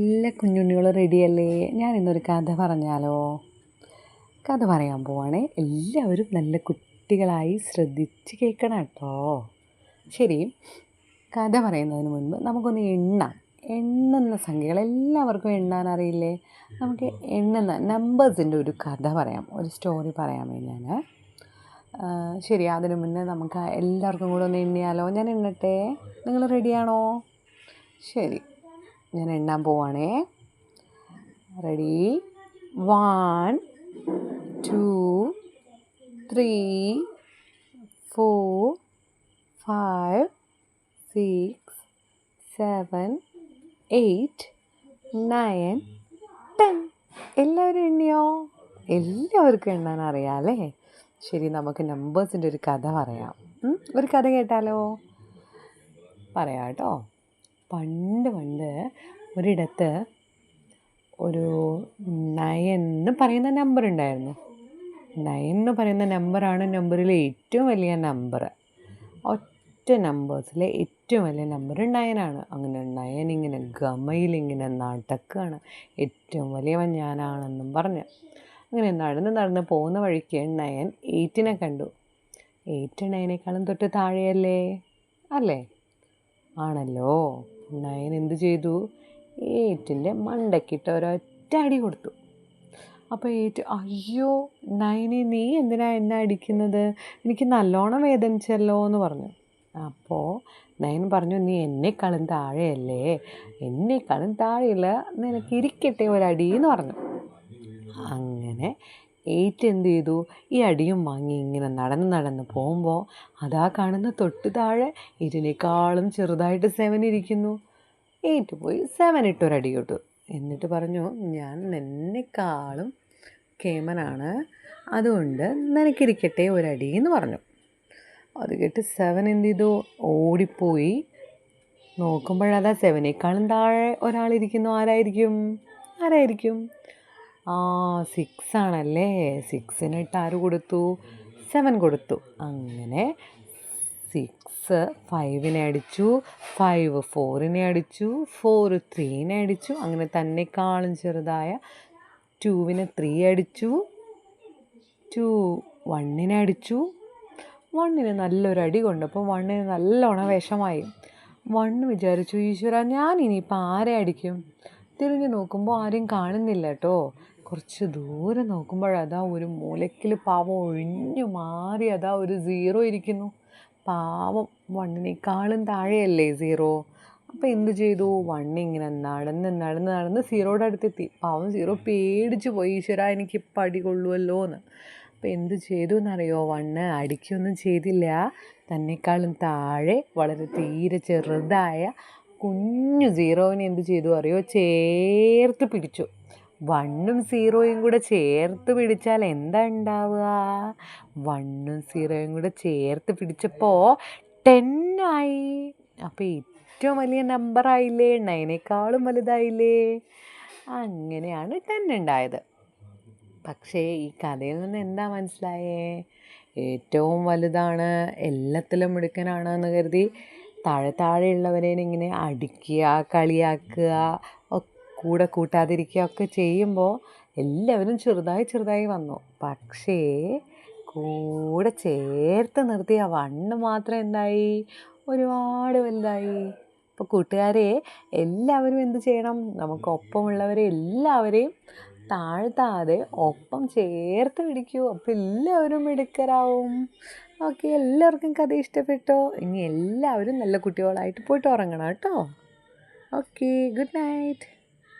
എല്ലാ കുഞ്ഞുണ്ണികൾ റെഡിയല്ലേ? ഞാൻ ഇന്നൊരു കഥ പറഞ്ഞാലോ? കഥ പറയാൻ പോവാണേ. എല്ലാവരും നല്ല കുട്ടികളായി ശ്രദ്ധിച്ച് കേൾക്കണം കേട്ടോ. ശരി കഥ പറയുന്നതിന് മുൻപ് നമുക്കൊന്ന് എണ്ണാം. എണ്ണുന്ന സംഖ്യകൾ എല്ലാവർക്കും എണ്ണാൻ അറിയില്ലേ? നമുക്ക് എണ്ണുന്ന നമ്പേഴ്സിന്റെ ഒരു കഥ പറയാം. ഒരു സ്റ്റോറി പറയാമേ ഞാൻ ശരി അതിനു മുന്നേ നമുക്ക് എല്ലാവർക്കും കൂടെ ഒന്ന് എണ്ണിയാലോ? ഞാൻ എണ്ണട്ടെ? നിങ്ങൾ റെഡിയാണോ ശരി. ഞാൻ എണ്ണാൻ പോവാണേ. Ready one two three four five six seven eight nine ten എല്ലാവരും എണ്ണിയോ? എല്ലാവർക്കും എണ്ണാൻ അറിയാമല്ലേ ശരി നമുക്ക് നമ്പേഴ്സിന്റെ ഒരു കഥ പറയാം. ഒരു കഥ കേട്ടാലോ? പറയാം കേട്ടോ. പണ്ട് പണ്ട് ഒരിടത്ത് ഒരു നയൻ എന്ന് പറയുന്ന നമ്പർ ഉണ്ടായിരുന്നു. നയൻ എന്ന് പറയുന്ന നമ്പറാണ് നമ്പറിലെ ഏറ്റവും വലിയ നമ്പർ ഒറ്റ നമ്പേഴ്സിലെ ഏറ്റവും വലിയ നമ്പർ നയനാണ് അങ്ങനെ നയൻ ഇങ്ങനെ ഗമയിലിങ്ങനെ നടക്കുകയാണ് ഏറ്റവും വലിയവൻ ഞാനാണെന്നും പറഞ്ഞു. അങ്ങനെ നടന്ന് നടന്ന് പോകുന്ന വഴിക്ക് നയൻ എയ്റ്റിനെ കണ്ടു. എയ്റ്റ് നയനേക്കാളും തൊട്ട് താഴെയല്ലേ? അല്ലേ? ആണല്ലോ. നയൻ എന്ത് ചെയ്തു? എയ്റ്റിന്റെ മണ്ടക്കിട്ട് ഒരൊറ്റ അടി കൊടുത്തു. അപ്പോൾ ഏറ്റ് അയ്യോ നയനെ നീ എന്തിനാ എന്നെ അടിക്കുന്നത്? എനിക്ക് നല്ലോണം വേദനിച്ചല്ലോ എന്ന് പറഞ്ഞു. അപ്പോൾ നയൻ പറഞ്ഞു നീ എന്നെക്കാളും താഴെയല്ലേ? എന്നെക്കാളും താഴെയില്ല നിനക്ക് ഇരിക്കട്ടെ ഒരടി എന്ന് പറഞ്ഞു. അങ്ങനെ എയ്റ്റ് എന്ത് ചെയ്തു? ഈ അടിയും വാങ്ങി ഇങ്ങനെ നടന്ന് നടന്ന് പോകുമ്പോൾ അതാ കാണുന്ന തൊട്ട് താഴെ ഇതിനേക്കാളും ചെറുതായിട്ട് സെവൻ ഇരിക്കുന്നു. എയ്റ്റ് പോയി സെവൻ ഇട്ടൊരടി കിട്ടു എന്നിട്ട് പറഞ്ഞു ഞാൻ നിന്നെക്കാളും കേമനാണ്. അതുകൊണ്ട് നിനക്കിരിക്കട്ടെ ഒരടി എന്ന് പറഞ്ഞു. അത് കേട്ട് സെവൻ എന്ത് ചെയ്തു? ഓടിപ്പോയി. നോക്കുമ്പോഴതാ സെവനേക്കാളും താഴെ ഒരാളിരിക്കുന്നു. ആരായിരിക്കും? ആരായിരിക്കും? ആ സിക്സ് ആണല്ലേ സിക്സിന് ഇട്ട് ആര് കൊടുത്തു? സെവൻ കൊടുത്തു. അങ്ങനെ സിക്സ് ഫൈവിനെ അടിച്ചു ഫൈവ് ഫോറിനെ അടിച്ചു ഫോർ ത്രീനെ അടിച്ചു. അങ്ങനെ തന്നെക്കാളും ചെറുതായ ടൂവിനെ ത്രീ അടിച്ചു ടു വണ്ണിനെ അടിച്ചു. വണ്ണിന് നല്ലൊരു അടി കൊണ്ടപ്പോൾ വണ്ണിന് നല്ലോണം വിഷമായി വണ്ണ് വിചാരിച്ചു ഈശ്വര ഞാൻ ഇനിയിപ്പോൾ ആരെ അടിക്കും? തിരിഞ്ഞു നോക്കുമ്പോൾ ആരും കാണുന്നില്ല കേട്ടോ കുറച്ച് ദൂരെ നോക്കുമ്പോഴതാ ഒരു മൂലക്കിൽ പാവം ഒഴിഞ്ഞു മാറി അതാ ഒരു സീറോ ഇരിക്കുന്നു. പാവം വണ്ണിനേക്കാളും താഴെയല്ലേ സീറോ? അപ്പോൾ എന്ത് ചെയ്തു? വണ്ണി ഇങ്ങനെ നടന്ന് നടന്ന് നടന്ന് സീറോയുടെ അടുത്തെത്തി. പാവം സീറോ പേടിച്ച് പോയി. ഈശ്വര എനിക്ക് പടി കൊള്ളുമല്ലോ എന്ന് അപ്പോൾ എന്ത് ചെയ്തു എന്നറിയോ? വണ്ണ് അടിക്കൊന്നും ചെയ്തില്ല. തന്നെക്കാളും താഴെ വളരെ തീരെ ചെറുതായ കുഞ്ഞു സീറോവിനെ എന്ത് ചെയ്തു അറിയോ? ചേർത്ത് പിടിച്ചു. വണ്ണും സീറോയും കൂടെ ചേർത്ത് പിടിച്ചാൽ എന്താ ഉണ്ടാവുക? വണ്ണും സീറോയും കൂടെ ചേർത്ത് പിടിച്ചപ്പോൾ ടെന്നായി. അപ്പോൾ ഏറ്റവും വലിയ നമ്പറായില്ലേ നയനേക്കാളും വലുതായില്ലേ? അങ്ങനെയാണ് ടെൻ ഉണ്ടായത്. പക്ഷേ ഈ കഥയിൽ നിന്ന് എന്താ മനസ്സിലായേ? ഏറ്റവും വലുതാണ് എല്ലാത്തിലും മിടുക്കനാണ് എന്ന് കരുതി താഴെ താഴെയുള്ളവരെ ഇങ്ങനെ അടിക്കുക കളിയാക്കുക കൂടെ കൂട്ടാതിരിക്കുക ഒക്കെ ചെയ്യുമ്പോൾ എല്ലാവരും ചെറുതായി ചെറുതായി വന്നു. പക്ഷേ കൂടെ ചേർത്ത് നിർത്തി ആ വണ്ണ് മാത്രം എന്തായി? ഒരുപാട് വലുതായി. അപ്പോൾ കൂട്ടുകാരെ എല്ലാവരും എന്ത് ചെയ്യണം? നമുക്ക് ഒപ്പമുള്ളവരെ എല്ലാവരെയും താഴ്ത്താതെ ഒപ്പം ചേർത്ത് പിടിക്കൂ. അപ്പോൾ എല്ലാവരും മിടുക്കരാവും. ഓക്കെ എല്ലാവർക്കും കഥ ഇഷ്ടപ്പെട്ടോ? ഇനി എല്ലാവരും നല്ല കുട്ടികളായിട്ട് പോയിട്ട് ഉറങ്ങണം കേട്ടോ. Okay good night